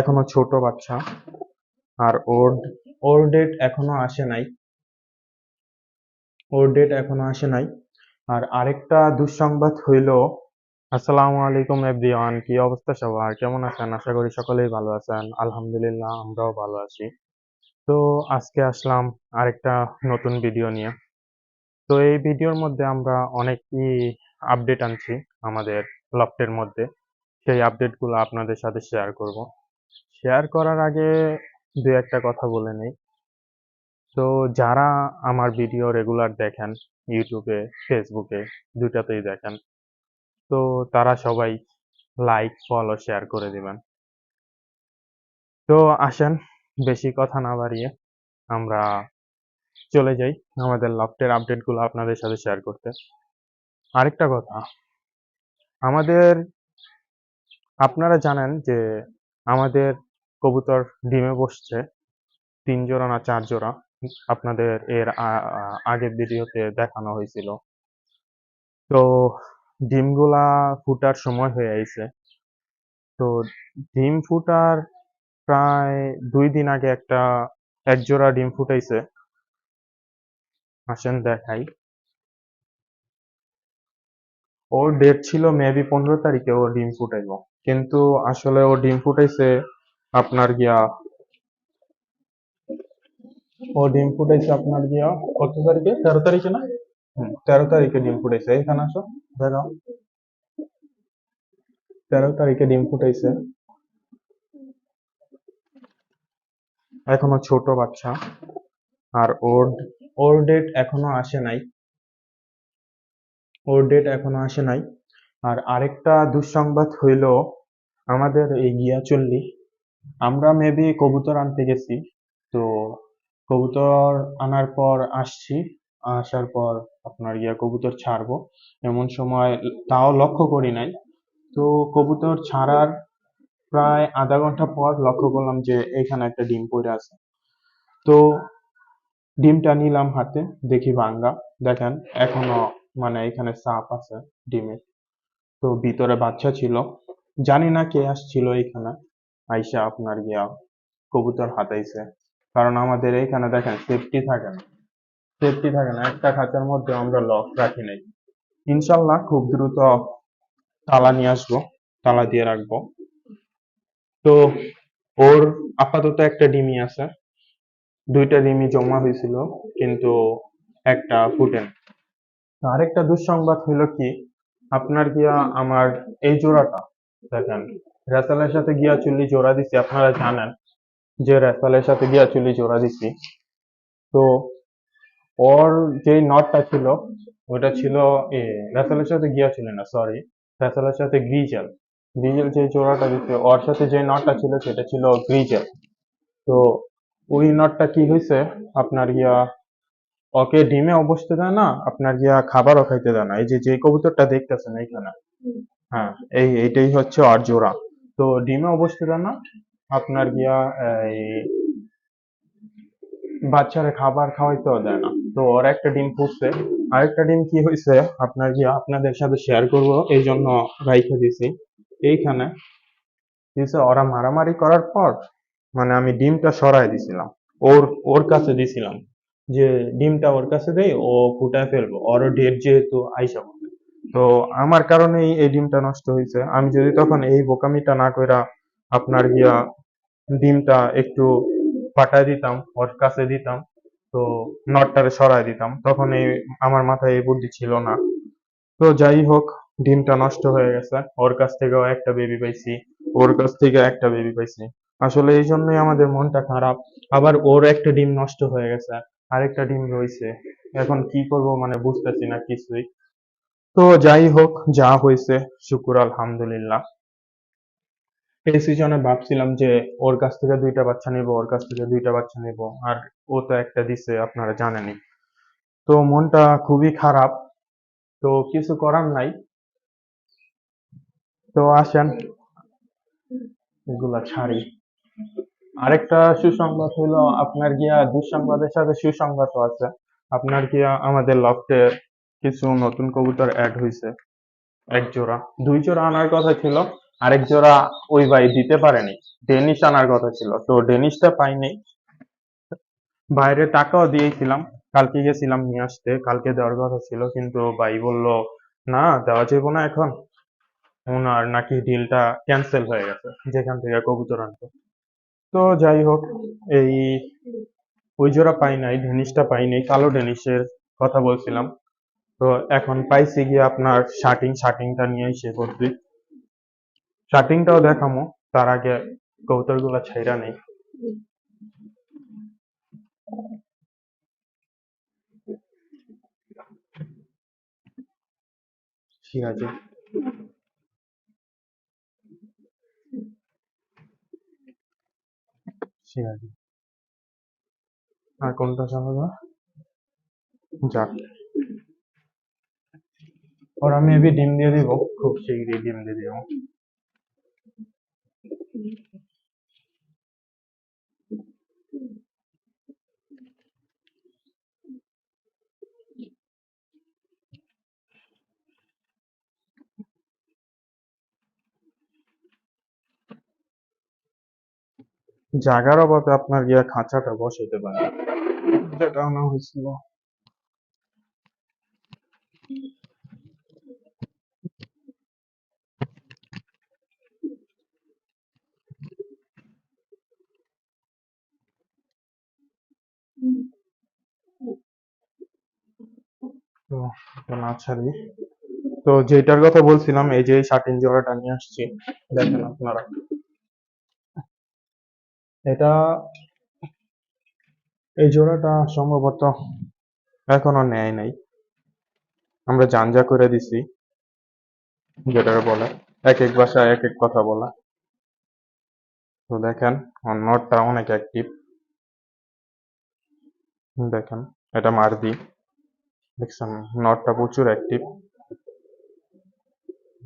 এখনও ছোট বাচ্চা। আর ওর ওর ডেট এখনও আসে নাই। ওর ডেট এখনও আসে নাই। আর আরেকটা দুঃসংবাদ হইল, আসসালামু আলাইকুম এভরিওয়ান কি অবস্থা সবার? কেমন আছেন? আশা করি সকলেই ভালো আছেন। আলহামদুলিল্লাহ, আমরাও ভালো আছি। তো আজকে আসলাম আরেকটা নতুন ভিডিও নিয়ে। তো এই ভিডিওর মধ্যে আমরা অনেকই আপডেট আনছি আমাদের লফটের মধ্যে। সেই আপডেটগুলো আপনাদের সাথে শেয়ার করব। শেয়ার করার আগে দু একটা কথা বলে নেই। তো যারা আমার ভিডিও রেগুলার দেখেন ইউটিউবে ফেসবুকে দুটাতেই দেখেন, তো তারা সবাই লাইক ফলো শেয়ার করে দিবেন। তো আসেন, বেশি কথা না বাড়িয়ে আমরা চলে যাই আমাদের লফটের আপডেটগুলো আপনাদের সাথে শেয়ার করতে। আরেকটা কথা, আমাদের, আপনারা জানেন যে আমাদের কবুতর ডিমে বসছে তিন জোড়া না চার জোড়া আপনাদের এর আগের ভিডিওতে দেখানো হয়েছিল। তো ডিমগুলা ফুটার সময় হয়ে আইছে। তো ডিম ফুটার প্রায় দুই দিন আগে একটা এক জোড়া ডিম ফুটাইছে। আসেন দেখাই। ওর ডেট ছিল মেবি পনেরো তারিখে ও ডিম ফুটাইব। কিন্তু আসলে ও ডিম ফুটাইছে আপনার গিয়া ও ডিম ফুটাইছে আপনার গিয়া। কত তারিখে? তেরো তারিখে না? তেরো তারিখে ডিম ফুটাইছে। এখানে আসো দেখাও তেরো তারিখে ডিম ফুটাইছে। এখনও ছোট বাচ্চা। আর ওর ওর ডেট এখনও আসে নাই। ওর ডেট এখনও আসে নাই। আর আরেকটা দুঃসংবাদ হইল, আমাদের এই গিয়াচল্লি আমরা মেবি কবুতর আনতে গেছি। তো কবুতর আনার পর আসছি, আসার পর আপনার গিয়া কবুতর ছাড়বো। এমন সময় তাও লক্ষ্য করি নাই। তো কবুতর ছাড়ার প্রায় আধা ঘণ্টা পর লক্ষ্য করলাম যে এখানে একটা ডিম পড়ে আছে। তো ডিমটা নিলাম হাতে, দেখি ভাঙ্গা। দেখেন, এখনও মানে এখানে সাপ আছে ডিমের। তো ভিতরে বাচ্চা ছিল। জানি না কে আসছিল এখানে। আইসা আপনার গিয়া কবুতর হাতাইছে কারণ আমাদের এইখানে দেখেন সেফটি থাকে না। সেফটি থাকে না। একটা খাঁচার মধ্যে আমরা লক রাখি নাই। ইনশাল্লাহ খুব দ্রুত তালা নিয়ে আসব। তালা দিয়ে রাখব। তো ওর আপাতত একটা ডিমি আছে। দুইটা ডিমি জমা হয়েছিল, কিন্তু একটা ফুটেন আরেকটা দুঃসংবাদ হলো কি, আপনার গিয়া আমার এই জোড়াটা, দেখেন রেসালের সাথে গিয়া চুল্লি জোড়া দিছি আপনারা জানেন যে রেসালের সাথে গিয়া চুল্লি জোড়া দিছি। তো ওর যে নটটা ছিল ওটা ছিল এ রেসালের সাথে গিয়া ছিল না সরি রেসালের সাথে গ্রিজেল। গ্রিজেল যে জোড়াটা দিচ্ছে ওর সাথে যে নটটা ছিল সেটা ছিল গ্রিজেল। তো ওই নটটা কি হয়েছে আপনার গিয়া ওকে ডিমে বসতে দেয় না আপনার গিয়া খাবারও খাইতে দেয় না। এই যে যে কবুতরটা দেখতেছেন এইখানে হ্যাঁ এই এইটাই হচ্ছে আর জোড়া। তো ডিমে দেয় না। আপনার গিয়া, এই, বাচ্চারা খাবার খাওয়াইতেও দেয় না। তো ওর একটা ডিম ফুটছে আরেকটা ডিম কি হয়েছে আপনার গিয়া আপনাদের সাথে শেয়ার করব এই জন্য রাইখে দিছি। এইখানে, দিছে ওরা মারামারি করার পর মানে আমি ডিমটা সরাই দিছিলাম। ওর ওর কাছে দিছিলাম। যে ডিমটা ওর কাছে দেই, ও ফুটায় ফেলব। ওর ডেট যেহেতু আইসা। তো আমার কারণেই এই ডিমটা নষ্ট হয়েছে। আমি যদি তখন এই বোকামিটা না কইরা আপনার গিয়া ডিমটা একটু পাঠায় দিতাম, ওর কাছে দিতাম, তো নটটারে সরাই দিতাম, তখন এই আমার মাথায় এই বুদ্ধি ছিল না। তো যাই হোক, ডিমটা নষ্ট হয়ে গেছে। ওর কাছ থেকেও একটা বেবি পাইছি, ওর কাছ থেকে একটা বেবি পাইছি। আসলে এই জন্যই আমাদের মনটা খারাপ। আবার ওর একটা ডিম নষ্ট হয়ে গেছে, আরেকটা ডিম রয়েছে এখন কি করব মানে বুঝতেছি না কিছুই। তো যাই হোক যা হয়েছে, শুকুর, আলহামদুলিল্লাহ। এই সিজনে ভাবছিলাম যে, ওর কাছ থেকে দুইটা বাচ্চা নেব, ওর কাছ থেকে দুইটা বাচ্চা নেব, আর ও তো একটা দিছে, আপনারা জানেনই। তো মনটা খুবই খারাপ, তো কিছু করার নাই। তো আসেন, এগুলা ছাড়ি। আরেকটা সুসংবাদ হলো, আপনার গিয়া দুঃসংবাদের সাথে সুসংবাদও আছে। আপনার গিয়া আমাদের লফটে কিছু নতুন কবুতর অ্যাড হয়েছে এক জোড়া। দুই জোড়া আনার কথা ছিল, আরেক জোড়া ওই ভাই দিতে পারেনি। ডেনিশ আনার কথা ছিল। তো ডেনিশটা পাইনি। বাইরে টাকাও দিয়েছিলাম। কালকে গেছিলাম নিয়ে আসতে। কালকে দেওয়ার কথা ছিল, কিন্তু ভাই বলল, না, দেওয়া যাবে না এখন। ওনার নাকি ডিলটা ক্যান্সেল হয়ে গেছে, যেখান থেকে কবুতর আনতো তো যাই হোক, এই, ওই জোড়া পাই নাই ডেনিশটা পাই নাই। কালো ডেনিশের কথা বলছিলাম। তো এখন পাইছি গিয়ে আপনার শার্টিং শার্টিংটা নিয়ে এসে করছি। শার্টিংটাও দেখামো, তার আগে কবুতরগুলা ছাইরা নেই। ঠিক সিরাজি আর কোনটা চালাবো যাক। ওরা মেবি ডিম দিয়ে দিব খুব শীঘ্রই ডিম দিয়ে দিব জায়গার অভাবে আপনার গিয়া খাঁচাটা বসাইতে পারে যেটা আনা হয়েছিল তো না ছাড়ি। তো যেটার কথা বলছিলাম, এই যে শার্টিন জোড়াটা নিয়ে আসছি, দেখেন আপনারা। এটা, এই জোড়াটা সম্ভবত এখনও নেয় নাই। আমরা জানজা করে দিছি, যেটাকে বলে এক এক ভাষায় এক এক কথা বলা। তো দেখেন নটটা অনেক অ্যাক্টিভ দেখেন, এটা মারদি। দেখছেন নটটা প্রচুর অ্যাক্টিভ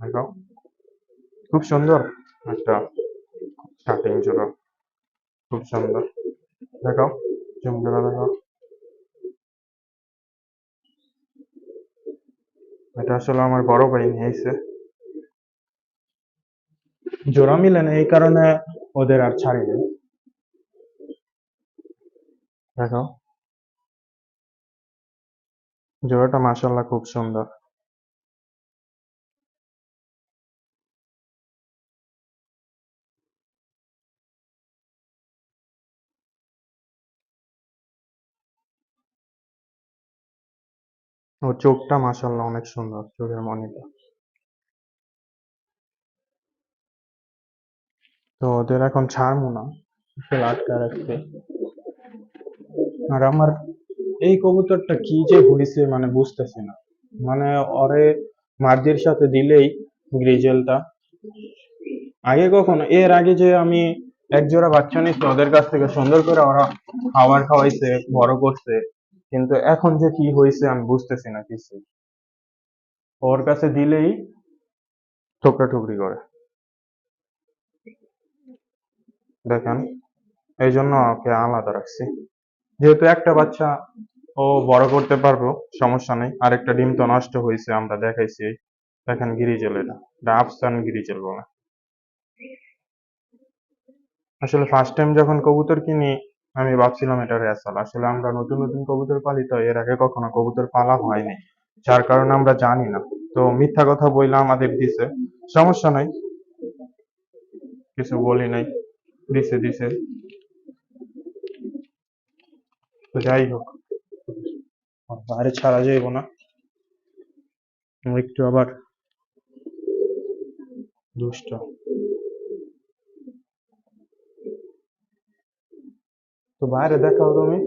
দেখো, খুব সুন্দর একটা শার্টিং জোড়া। খুব সুন্দর। দেখো জুম দেখাও এটা আসলে আমার বড় ভাই নিয়েছে। জোড়া মিলে না, এই কারণে ওদের আর ছাড়িনি। দেখো জোড়াটা মাসাল্লাহ খুব সুন্দর। ও চোখটা মাসাল্লাহ অনেক সুন্দর, চোখের মনিটা। তো ওদের এখন ছাড়বো না আটকা রাখছে আর আমার এই কবুতরটা কি যে হয়েছে মানে বুঝতেছি না। মানে ওরে মার্জির সাথে দিলেই গ্রিজেলটা। আগে কখনো, এর আগে যে আমি এক জোড়া বাচ্চা নিচ্ছি ওদের কাছ থেকে সুন্দর করে ওরা খাবার খাওয়াইছে, বড় করছে, কিন্তু এখন যে কি হয়েছে আমি বুঝতেছি না কিছু ওর কাছে দিলেই ঠোকরা ঠুকরি করে। দেখেন এই জন্য ওকে আলাদা রাখছি। যেহেতু একটা বাচ্চা ও বড় করতে পারব, সমস্যা নেই। আরেকটা ডিম তো নষ্ট হয়েছে, আমরা দেখাইছি। দেখেন গিরিজেল এটা। এটা আফসান গিরিজেল বলে। আসলে ফার্স্ট টাইম যখন কবুতর কিনি, আমি ভাবছিলাম এটা রেসাল। আসলে আমরা নতুন নতুন কবুতর পালি তো এর আগে কখনো কবুতর পালা হয়নি। যার কারণে আমরা জানি না। তো মিথ্যা কথা বইলা আমাদের দিছে। সমস্যা নাই। কিছু বলি নাই। দিছে দিছে। যাই হোক। বাইরে ছাড়া যাইব না। একটু আবার দুষ্ট। তো বাইরে দেখাও তুমি।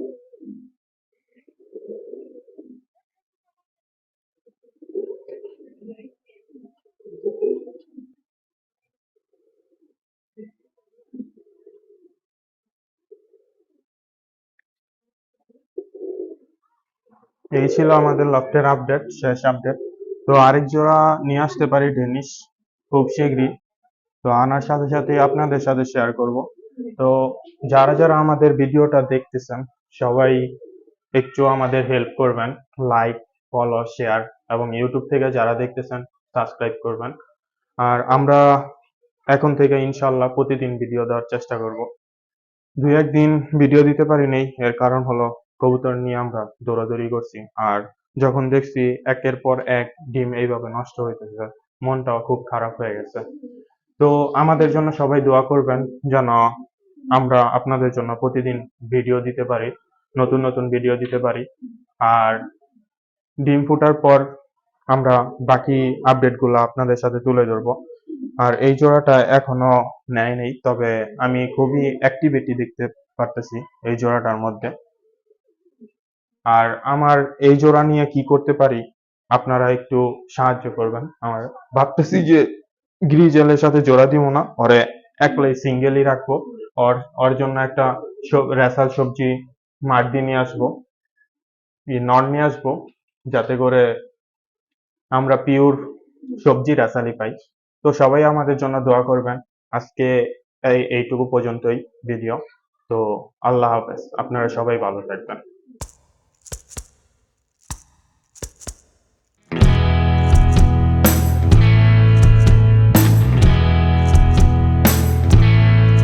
এই ছিল আমাদের লফটের আপডেট শেষ আপডেট তো আরেক জোড়া নিয়ে আসতে পারি ডেনিশ খুব শীঘ্রই। তো আনার সাথে সাথে আপনাদের সাথে শেয়ার করব। তো যারা যারা আমাদের ভিডিওটা দেখতেছেন, সবাই একটু আমাদের হেল্প করবেন। লাইক ফলো শেয়ার এবং ইউটিউব থেকে যারা দেখতেছেন সাবস্ক্রাইব করবেন। আর আমরা এখন থেকে ইনশাল্লাহ প্রতিদিন ভিডিও দেওয়ার চেষ্টা করব। দুই একদিন ভিডিও দিতে পারি নেই এর কারণ হলো কবুতর নিয়ে আমরা দৌড়াদৌড়ি করছি। আর যখন দেখছি একের পর এক ডিম এইভাবে নষ্ট হইতেছে, মনটাও খুব খারাপ হয়ে গেছে। তো আমাদের জন্য সবাই দোয়া করবেন যেন আমরা আপনাদের জন্য প্রতিদিন ভিডিও দিতে পারি, নতুন নতুন ভিডিও দিতে পারি। আর ডিম ফুটার পর আমরা বাকি আপডেটগুলো আপনাদের সাথে তুলে ধরবো। আর এই জোড়াটা এখনও নেয় নেই, তবে আমি খুবই অ্যাক্টিভিটি দেখতে পারতেছি এই জোড়াটার মধ্যে। আর আমার এই জোড়া নিয়ে কি করতে পারি, আপনারা একটু সাহায্য করবেন। আমার ভাবতেছি যে গ্রিজেলের সাথে জোড়া দিব না, ওরে একলাই সিঙ্গেলই রাখব। ওর ওর জন্য একটা রেসাল সবজি মাঠ দিয়ে নিয়ে আসব নন নিয়ে আসব, যাতে করে আমরা পিওর সবজি রেসালি পাই। তো সবাই আমাদের জন্য দোয়া করবেন। আজকে এই, এইটুকু পর্যন্তই ভিডিও তো আল্লাহ হাফেজ। আপনারা সবাই ভালো থাকবেন।